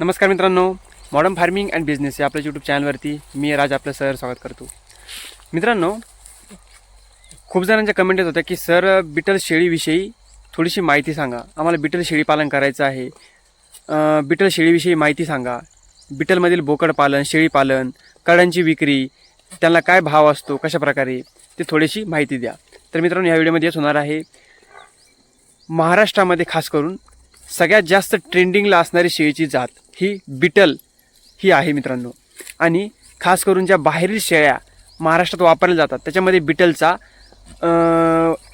नमस्कार मित्रांनो modern farming and business या आपल्या यूट्यूब चॅनलवरती मी राज आपलं सर स्वागत करतो. मित्रांनो खूप जणांच्या कमेंट येत होत्या की सर बिटल शेळीविषयी थोडीशी माहिती सांगा. आम्हाला बिटल शेळी पालन करायचं आहे. बिटल शेळीविषयी माहिती सांगा. बिटलमधील बोकड पालन शेळी पालन कडांची विक्री त्यांना काय भाव असतो कशा प्रकारे ते थोडीशी माहिती द्या. तर मित्रांनो या व्हिडिओमध्ये हेच होणार आहे महाराष्ट्रामध्ये खास करून सगळ्यात जास्त ट्रेंडिंगला असणारी शेळीची जात ही बिटल ही आहे मित्रांनो. आणि खास करून ज्या बाहेरील शेळ्या महाराष्ट्रात वापरल्या जातात त्याच्यामध्ये बिटलचा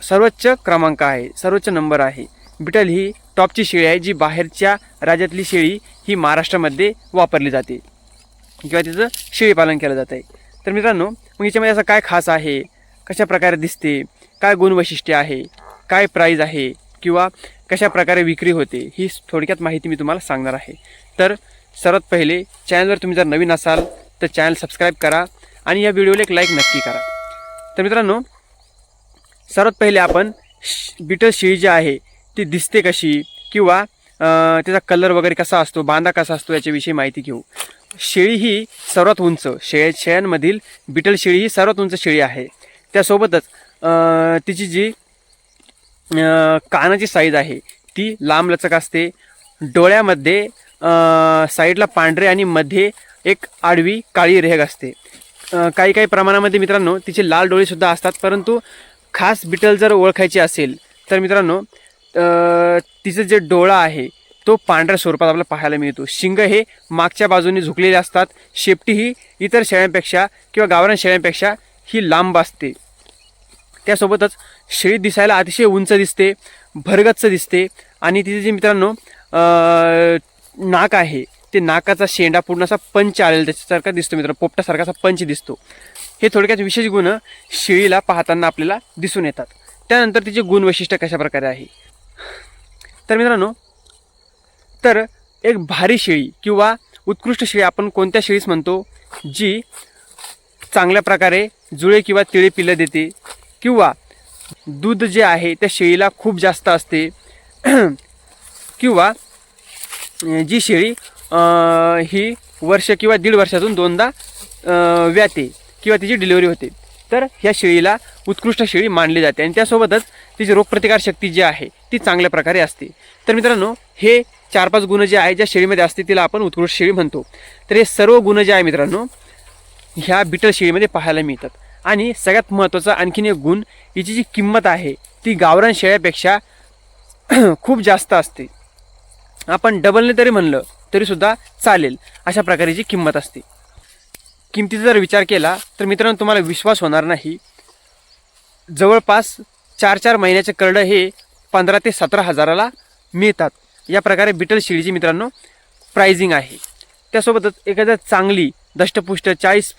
सर्वोच्च क्रमांक आहे सर्वोच्च नंबर आहे. बिटल ही टॉपची शेळी आहे जी बाहेरच्या राज्यातली शेळी ही महाराष्ट्रामध्ये वापरली जाते किंवा तिचं शेळीपालन केलं जात आहे तर मित्रांनो मग याच्यामध्ये असं काय खास आहे? कशा प्रकारे दिसते? काय गुणवैशिष्ट्य आहे? काय प्राईज आहे? किंवा कशा प्रकारे विक्री होते ही थोडक्यात माहिती मी तुम्हाला सांगणार आहे. तर सर्वात पहिले चॅनलवर तुम्ही जर नवीन असाल तर चॅनल सबस्क्राईब करा आणि या व्हिडिओला एक लाईक नक्की करा. तर मित्रांनो सर्वात पहिले आपण श- बिटल शेळी जी आहे ती दिसते कशी? किंवा त्याचा कलर वगैरे कसा असतो बांधा कसा असतो याच्याविषयी माहिती घेऊ. शेळी ही सर्वात उंच शेळ्या शेळ्यांमधील बिटल शेळी ही सर्वात उंच शेळी आहे. त्यासोबतच तिची जी कानाची साईज आहे. ती लांब लचक असते. डोळ्यामध्ये साईडला पांढरे आणि मध्ये एक आडवी काळी रेघ असते. काही काही प्रमाणामध्ये मित्रांनो तिचे लाल डोळेसुद्धा असतात. परंतु खास बिटल जर ओळखायची असेल तर मित्रांनो तिचं जे डोळा आहे तो पांढऱ्या स्वरूपात आपल्याला पाहायला मिळतो. शिंग हे मागच्या बाजूने झुकलेले असतात. शेपटी ही इतर शेळ्यांपेक्षा किंवा गावरान शेळ्यांपेक्षा ही लांब असते. त्यासोबतच शेळी दिसायला अतिशय उंच दिसते भरगच्च दिसते. आणि तिचे जे मित्रांनो नाक आहे ते नाकाचा शेंडा पूर्ण असा पंच आलेला त्याच्यासारखा दिसतो मित्रांनो पोपटासारखा असा पंच दिसतो. हे थोडक्यात विशेष गुण शेळीला पाहताना आपल्याला दिसून येतात. त्यानंतर तिचे गुण वैशिष्ट्य कशा प्रकारे आहे? तर मित्रांनो तर एक भारी शेळी किंवा उत्कृष्ट शेळी आपण कोणत्या शेळीस म्हणतो जी चांगल्या प्रकारे जुळे किंवा तिळे पिल्लं देते किंवा दूध जे आहे त्या शेळीला खूप जास्त असते. किंवा जी शेळी ही वर्ष किंवा दीड वर्षातून दोनदा व्याते किंवा तिची डिलिव्हरी होते. तर ह्या शेळीला उत्कृष्ट शेळी मानली जाते आणि त्यासोबतच तिची रोगप्रतिकार शक्ती जी आहे ती चांगल्या प्रकारे असते. तर मित्रांनो हे चार पाच गुण जे आहे ज्या शेळीमध्ये असते तिला आपण उत्कृष्ट शेळी म्हणतो. तर हे सर्व गुण जे आहे मित्रांनो ह्या बिटल शेळीमध्ये पाहायला मिळतात. आणि सगळ्यात महत्त्वाचा आणखीन एक गुण हिची जी किंमत आहे ती गावरान शेळ्यापेक्षा खूप जास्त असते. आपण डबलने तरी म्हणलं तरीसुद्धा चालेल अशा प्रकारेची किंमत असते. किमतीचा जर विचार केला तर मित्रांनो तुम्हाला विश्वास होणार नाही. जवळपास चार चार महिन्याचे करडं हे पंधरा ते सतरा हजाराला मिळतात. या प्रकारे बिटल शेळीची मित्रांनो प्राइजिंग आहे. त्यासोबतच एखाद्या चांगली दष्टपुष्ट चाळीस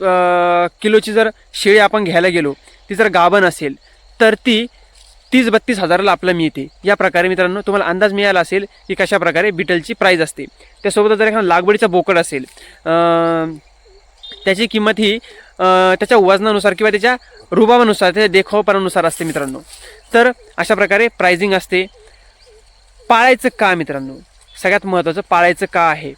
किलोची जर शेळी आपण घ्यायला गेलो ती जर गाभण असेल तर ती तीस बत्तीस हजाराला आपल्याला मिळते. या प्रकारे मित्रांनो तुम्हाला अंदाज मिळाला असेल की कशा प्रकारे बिटलची प्राईज असते. त्यासोबतच जर एखादा लागवडीचा बोकड असेल त्याची किंमत ही त्याच्या वजनानुसार किंवा त्याच्या रुबावानुसार त्याच्या देखावपणानुसार असते मित्रांनो. तर अशा प्रकारे प्रायझिंग असते. पाळायचं का मित्रांनो? सगळ्यात महत्त्वाचं पाळायचं का आहे?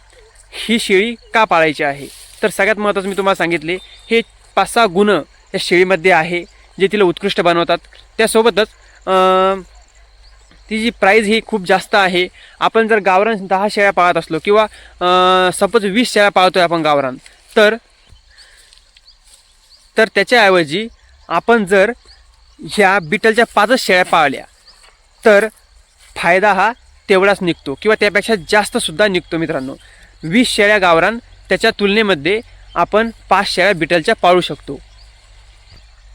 ही शेळी का पाळायची आहे? तर सगळ्यात महत्त्वाचं मी तुम्हाला सांगितले हे पाच सहा गुण या शेळीमध्ये आहे जे तिला उत्कृष्ट बनवतात. त्यासोबतच तिची प्राईज ही खूप जास्त आहे आपण जर गावरान दहा शेळ्या पाळत असलो किंवा सपोज वीस शेळ्या पाळतोय आपण गावरान तर तर त्याच्याऐवजी आपण जर ह्या बिटलच्या पाचच शेळ्या पाळल्या तर फायदा हा तेवढाच निघतो किंवा त्यापेक्षा जास्तसुद्धा निघतो मित्रांनो. वीस शेळ्या गावरान त्याच्या तुलनेमध्ये आपण पाच शेळ्या बिटलच्या पाळू शकतो.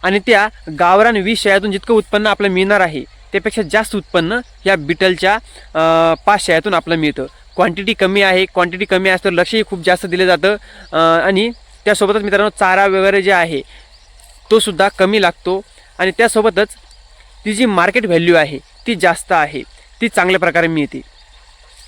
आणि त्या गावरान वीस शेळ्यातून जितकं उत्पन्न आपलं मिळणार आहे त्यापेक्षा जास्त उत्पन्न या बिटलच्या पाच शेळ्यातून आपलं मिळतं. क्वांटिटी कमी आहे क्वांटिटी कमी असतं लक्षही खूप जास्त दिलं जातं. आणि त्यासोबतच मित्रांनो चारा वगैरे जे आहे तो सुद्धा कमी लागतो. आणि त्यासोबतच ती जी मार्केट व्हॅल्यू आहे ती जास्त आहे ती चांगल्या प्रकारे मिळते.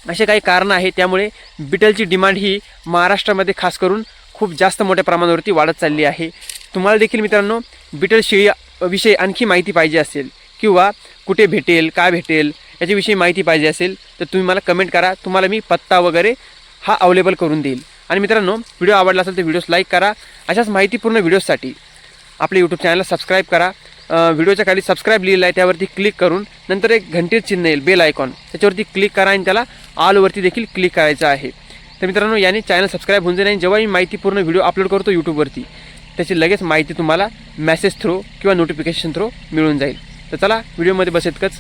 असे काही कारणं आहे. त्यामुळे बिटलची डिमांड ही महाराष्ट्रामध्ये खास करून खूप जास्त मोठ्या प्रमाणावरती वाढत चालली आहे. तुम्हाला देखील मित्रांनो बिटल शेळी विषयी आणखी माहिती पाहिजे असेल किंवा कुठे भेटेल काय भेटेल याच्याविषयी माहिती पाहिजे असेल तर तुम्ही मला कमेंट करा. तुम्हाला मी पत्ता वगैरे हा अवेलेबल करून देईल. आणि मित्रांनो व्हिडिओ आवडला असेल तर व्हिडिओस लाईक करा. अशाच माहितीपूर्ण व्हिडिओसाठी आपल्या यूट्यूब चॅनलला सबस्क्राईब करा. व्हिडिओच्या खाली सबस्क्राईब लिहिलं आहे त्यावरती क्लिक करून नंतर एक घंटे चिन्ह येईल बेल आयकॉन त्याच्यावरती क्लिक करा आणि त्याला ऑलवरती देखील क्लिक करायचं आहे. तर मित्रांनो याने चॅनल सबस्क्राईब होऊन जाईल आणि जेव्हा मी माहितीपूर्ण व्हिडिओ अपलोड करतो यूट्यूबवरती त्याची लगेच माहिती तुम्हाला मेसेज थ्रू किंवा नोटिफिकेशन थ्रू मिळून जाईल. तर चला व्हिडिओमध्ये बसेतकच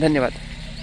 धन्यवाद.